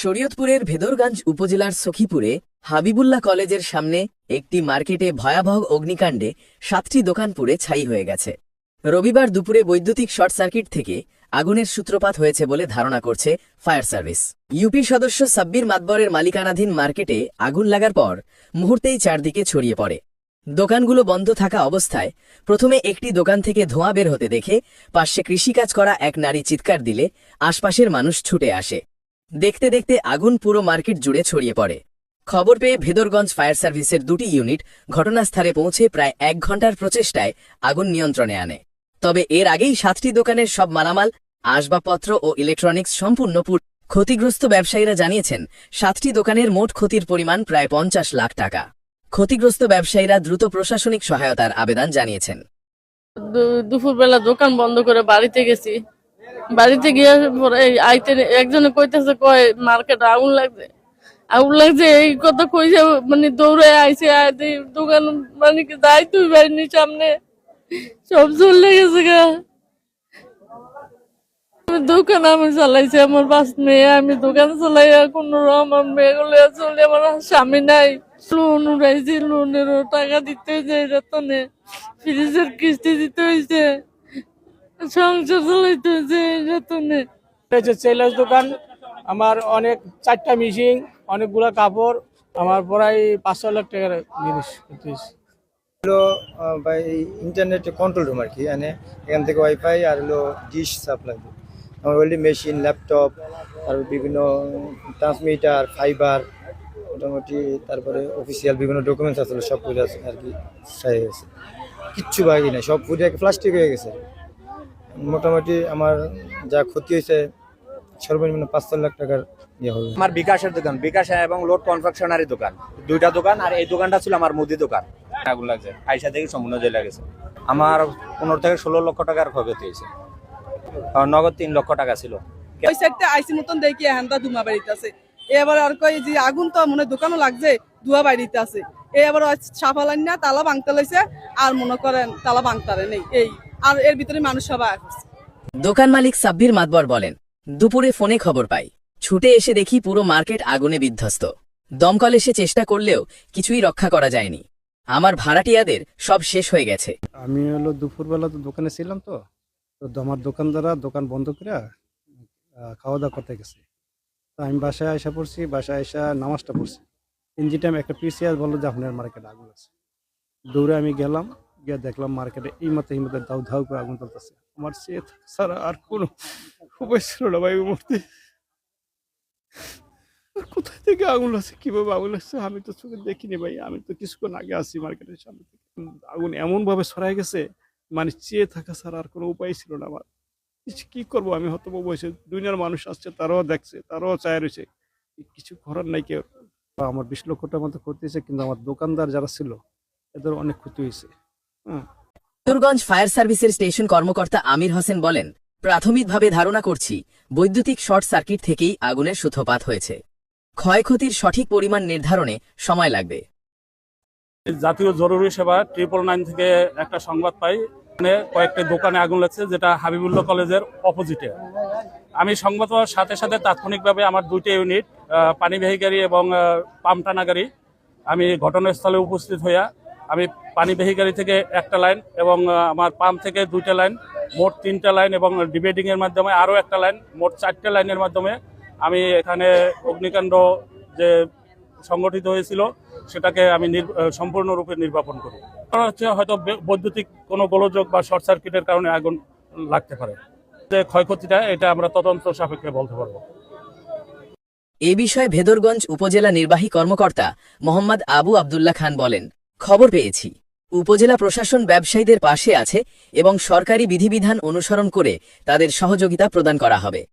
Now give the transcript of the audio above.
শরীয়তপুরের ভেদরগঞ্জ উপজেলার সখীপুরে হাবিবুল্লাহ কলেজের সামনে একটি মার্কেটে ভয়াবহ অগ্নিকাণ্ডে সাতটি দোকান পুড়ে ছাই হয়ে গেছে। রবিবার দুপুরে বৈদ্যুতিক শর্ট সার্কিট থেকে আগুনের সূত্রপাত হয়েছে বলে ধারণা করছে ফায়ার সার্ভিস। ইউপি সদস্য সাব্বির মাতবরের মালিকানাধীন মার্কেটে আগুন লাগার পর মুহূর্তেই চারদিকে ছড়িয়ে পড়ে। দোকানগুলো বন্ধ থাকা অবস্থায় প্রথমে একটি দোকান থেকে ধোঁয়া বের হতে দেখে পাশে কৃষিকাজ করা এক নারী চিৎকার দিলে আশপাশের মানুষ ছুটে আসে। দেখতে দেখতে আগুন পুরো মার্কেট জুড়ে ছড়িয়ে পড়ে। খবর পেয়ে ভেদরগঞ্জ ফায়ার সার্ভিসের দুটি ইউনিট ঘটনাস্থলে পৌঁছে প্রায় এক ঘণ্টার প্রচেষ্টায় আগুন নিয়ন্ত্রণে আনে। তবে এর আগেই সাতটি দোকানের সব মালামাল, আসবাবপত্র ও ইলেকট্রনিক্স সম্পূর্ণ ক্ষতিগ্রস্ত ব্যবসায়ীরা জানিয়েছেন, সাতটি দোকানের মোট ক্ষতির পরিমাণ প্রায় পঞ্চাশ লাখ টাকা। ক্ষতিগ্রস্ত ব্যবসায়ীরা দ্রুত প্রশাসনিক সহায়তার আবেদন জানিয়েছেন। দুপুরবেলা দোকান বন্ধ করে বাড়িতে গেছি। বাড়িতে গিয়ে পরে আইতে একজনে কইতেছে, কয়, মার্কেট আগুন লাগছে। আগুন লাগছে, এই কথা কইছে মানে দৌড়ে আইছে, আইতে দোকান মানে কি যাই তুই বাড়ির সামনে। সব চলে গেছে গা। দোকান আমি চালাইছি, আমার বাস মেয়ে আমি দোকান চালাই, কোন আমার মেয়েগুলো চলে, আমার স্বামী নাই। লোন উড়াইছি লোনেরও টাকা দিতে হয়েছে রেতনে। ফ্রিজের কিস্তি দিতে হয়েছে সংসার হচ্ছে সেলার্স দোকান। আমার অনেক চারটা মেশিন অনেকগুলা কাপড়। আমার প্রায় পাঁচশো লাখ টাকার জিনিস। হলো ইন্টারনেট কন্ট্রোল রুম আর কি মানে এখান থেকে ওয়াইফাই আর হলো ডিশ সাপ্লাই আমার ওয়েল্ডিং মেশিন ল্যাপটপ আর বিভিন্ন ট্রান্সমিটার ফাইবার মোটামুটি তারপরে অফিসিয়াল বিভিন্ন ডকুমেন্টস আসলে সব পুজো আছে আর কি হয়ে গেছে কিচ্ছু বাকি নেই সব পুজো প্লাস্টিক হয়ে গেছে। মোটামুটি আমার যা ক্ষতি হয়েছে সর্বনিম্ন পাঁচ চার লাখ টাকার ইয়ে হবে। আমার বিকাশের দোকান বিকাশ এবং লোড কনফেকশনারি দোকান দুইটা দোকান আর এই দোকানটা ছিল আমার মুদি দোকান। আগুন লাগছে। আইসা থেকে সম্পূর্ণ জেলে গেছে। আমার পনেরো থেকে ষোলো লক্ষ টাকার ক্ষয়ক্ষতি হয়েছে। আর নগদ তিন লক্ষ টাকা ছিল। ওই সাইডটা আইসি মতন দেখি হ্যান্ডা ধুমা বাড়িতে আছে। এবার আর কই যে আগুন তো মনে হয় দোকানও লাগছে ধুয়া বাড়িতে আছে। এবার সাফালান না তালা ভাঙতে লইছে আর মনে করেন তালা ভাঙতারে নেই এই আর এর ভিতরে মানুষ সবাই আসছে দোকান মালিক সাব্বির মাতবর বলেন দুপুরে ফোনে খবর পাই। ছুটে এসে দেখি পুরো মার্কেট আগুনে বিধ্বস্ত। দমকল এসে চেষ্টা করলেও কিছুই রক্ষা করা যায়নি। আমার ভাড়াটিয়াদের সব শেষ হয়ে গেছে। আমি হলো দুপুরবেলা তো দোকানে ছিলাম তো তো আমার দোকানদাররা দোকান বন্ধ করে আহ, খাওয়া দাওয়া করতে গেছে। তো আমি বাসায় আসা পড়ছি বাসায় আসা নামাজটা পড়ছি। টাইম একটা পিসিআর বলল যে আপনার মার্কেটে আগুন আছে। দৌড়ে আমি গেলাম গিয়ে দেখলাম মার্কেটে এই মতো এই মতো ধাউ ধাউ করে আগুন চলতেছে আমার সে ছাড়া আর কোনো উপায় ছিল না ভাই আর কোথায় থেকে আগুন আছে কীভাবে আগুন লাগছে আমি তো চোখে দেখিনি ভাই। আমি তো কিছুক্ষণ আগে আসি মার্কেটের সামনে থেকে। আগুন এমন ভাবে ছড়াই গেছে মানে চেয়ে থাকা ছাড়া আর কোনো উপায় ছিল না আমার। কি করব আমি হয়তো বসে দুনিয়ার মানুষ আসছে, তারাও দেখছে, তারাও চায় রয়েছে। কিছু করার নাই কেউ। আমার বিশ লক্ষ টাকার মতো ক্ষতি হয়েছে, কিন্তু আমার দোকানদার যারা ছিল, এদের অনেক ক্ষতি হয়েছে। হ্যাঁ ফায়ার সার্ভিসের স্টেশন কর্মকর্তা আমির হোসেন বলেন প্রাথমিকভাবে ধারণা করছি বৈদ্যুতিক শর্ট সার্কিট থেকেই আগুনের সূত্রপাত হয়েছে। ক্ষয়ক্ষতির সঠিক পরিমাণ নির্ধারণে সময় লাগবে। জাতীয় জরুরি সেবা ট্রিপল নাইন থেকে একটা সংবাদ পাই এখানে কয়েকটি দোকানে আগুন লাগছে যেটা হাবিবুল্লাহ কলেজের অপোজিটে আমি সংবাদ পাওয়ার সাথে সাথে তাৎক্ষণিকভাবে আমার দুইটি ইউনিট পানিবাহী গাড়ি এবং আহ, পাম্প টানা গাড়ি আমি ঘটনাস্থলে উপস্থিত হইয়া আমি পানিবাহী গাড়ি থেকে একটা লাইন এবং আমার পাম্প থেকে দুইটা লাইন, মোট তিনটা লাইন এবং ডিবেটিং এর মাধ্যমে আরও একটা লাইন, মোট চারটে লাইনের মাধ্যমে আমি এখানে অগ্নিকাণ্ড যে সংগঠিত হয়েছিল, সেটাকে আমি সম্পূর্ণরূপে নির্বাপন করি কারণ হচ্ছে হয়তো বৈদ্যুতিক কোনো গোলযোগ বা শর্ট সার্কিটের কারণে আগুন লাগতে পারে। যে ক্ষয়ক্ষতিটা, এটা আমরা তদন্ত সাপেক্ষে বলতে পারব। এ বিষয়ে ভেদরগঞ্জ উপজেলা নির্বাহী কর্মকর্তা মোহাম্মদ আবু আবদুল্লাহ খান বলেন। খবর পেয়েছি। উপজেলা প্রশাসন ব্যবসায়ীদের পাশে আছে এবং সরকারি বিধিবিধান অনুসরণ করে তাদের সহযোগিতা প্রদান করা হবে।